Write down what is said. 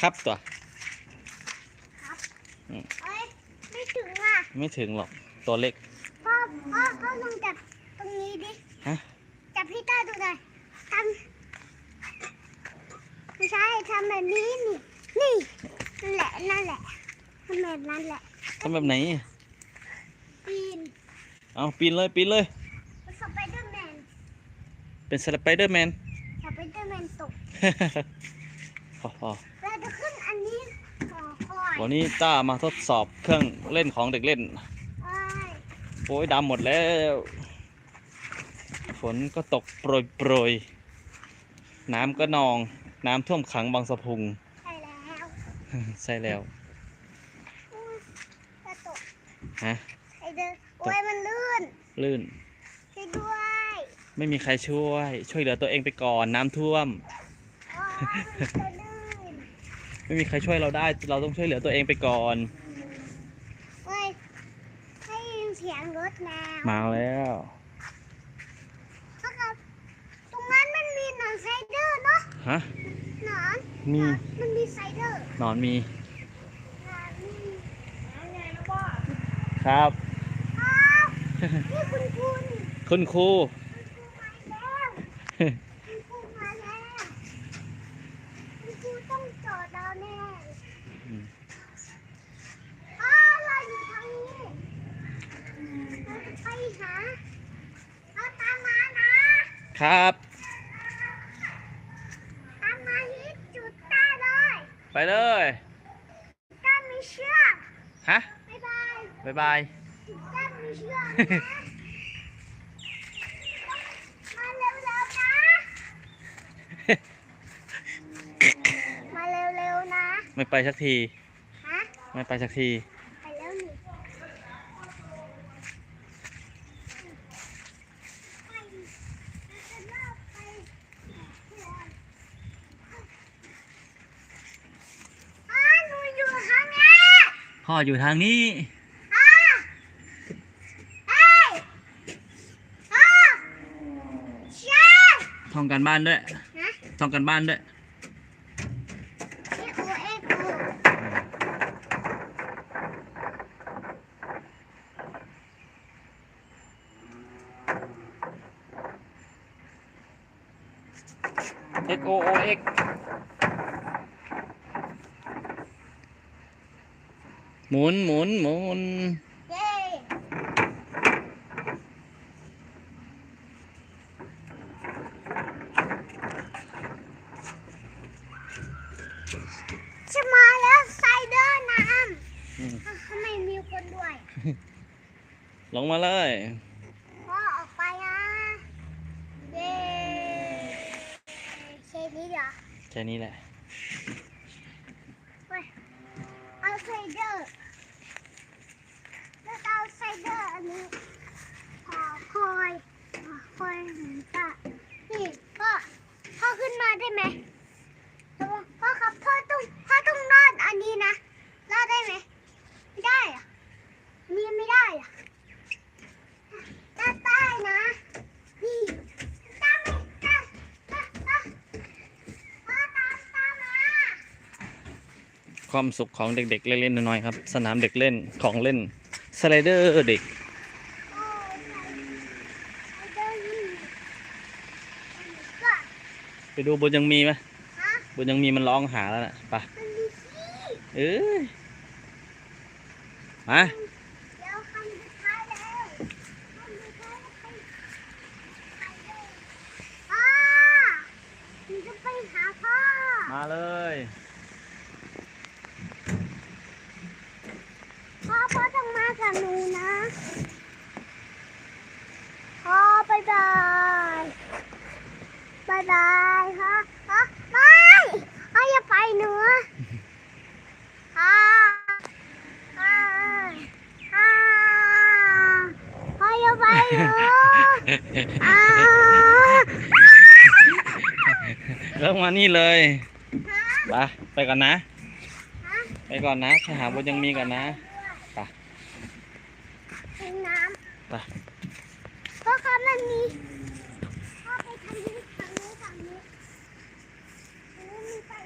ครับตัวครับอืมเอ้ยไม่ถึงอะไม่ถึงหรอกตัวเล็ก พ่อพ่อพ่อลองจับตรงนี้ดิฮะ จับพี่ต้าดูหน่อยทำไม่ใช่ทำแบบนี้นี่นี่นั่นแหละนั่นแหละทำแบบนั้นแหละทำแบบไหน ปีนเอาปีนเลยปีนเลยสไปเดอร์แมนเป็นสไปเดอร์แมนสไปเดอร์แมนตก พอพอ เราจะขึ้นอันนี้ขอคอย วันนี้ต้ามาทดสอบเครื่องเล่นของเด็กเล่นเอ้ยโอ้ยดำหมดแล้ว ฝนก็ตกโปรยโปรยๆน้ำก็นอง น้ำท่วมขังบางสะพุง ใช่แล้วใช่แล้วอุ๊ยจะตกฮะไอเดอร์โอ้ยมันลื่น ลื่นช่วยด้วย ไม่มีใครช่วย ช่วยเหลือตัวเองไปก่อนน้ำท่วม ไม่มีใครช่วยเราได้ เราต้องช่วยเหลือตัวเองไปก่อน เฮ้ยได้ยินเสียงรถแล้วมาแล้วเพราะกับตรงนั้นมันมีหนอนไซเดอร์เนาะฮะ หนอนมี หนอนมันมีไซเดอร์หนอนมีหนอนมีแล้วไงนะพ่อครับ อ้าวนี่คุณคุณ คุณครู คุณครูมาแล้วคุณครูมาแล้วคุณครูต้องจอดเราแน่ อืม อ้าวเราอยู่ทางนี้เราจะไปหาเอาตามมานะ ครับตามมาที่จุดใต้เลยไปเลยด้านมีเชือกฮะบ๊ายบายบ๊ายบายจุดด้านมีเชือกนะมาเร็วๆนะมาเร็วๆนะ ไม่ไปสักที ฮะ ไม่ไปสักที ไปแล้วนี่ไปจะเล่าไปก่อนอ้าหนูอยู่ทางนี้ พ่ออยู่ทางนี้ท่องกันบ้านด้วยท่องกันบ้านด้วยเอ็กโอเอ็ก หมุนหมุนหมุนเย้จะมาแล้วไซเดอร์น้อืมำทำไมมีคนด้วย ลงมาเลยพ่อออกไปอะเย้แค่นี้เหรอแค่นี้แหละเว้ย เดอร์แล้วเอาไซเดอร์อันนี้ขอคอยขอคอยหนตานี่พ่อพ่อขึ้นมาได้ไหมพ่อครับพ่อต้องพ่อต้องรอดอันนี้นะรอดได้ไหมไม่ได้อะอันนี่ไม่ได้อะรอดได้นะนี่ตามไปตามตามตามพ่อตามตามมา ความสุขของเด็กๆเล่นๆน้อยๆครับ สนามเด็กเล่นของเล่นสไลเดอร์เด็กโอ้ยไซเดอร์นี่ก็ไปดูบนยังมีไหมฮะบนยังมีมันร้องหาแล้วน่ะไปมันมีขี้เอ้ยมาเดี๋ยวคันสุดท้ายแล้วคันสุดท้ายแล้วไปไปเลยพ่อหนูจะไปหาพ่อมาเลย พ่อพ่อต้องมา กับหนูนะพ่อบ๊ายบายบ๊ายบายพ่อพ่อไม่พ่ออย่าไปหนูพ่อพ่อพ่อพ่ออย่าไปหนูอ่าเริ่มมานี่เลยฮะไปไปก่อนนะฮะไปก่อนนะไปหาบนยังมีก่อนนะ เป็น้ำไปเพราะครัมันมีพ่อไปทางนี้ทางนี้ทางนี้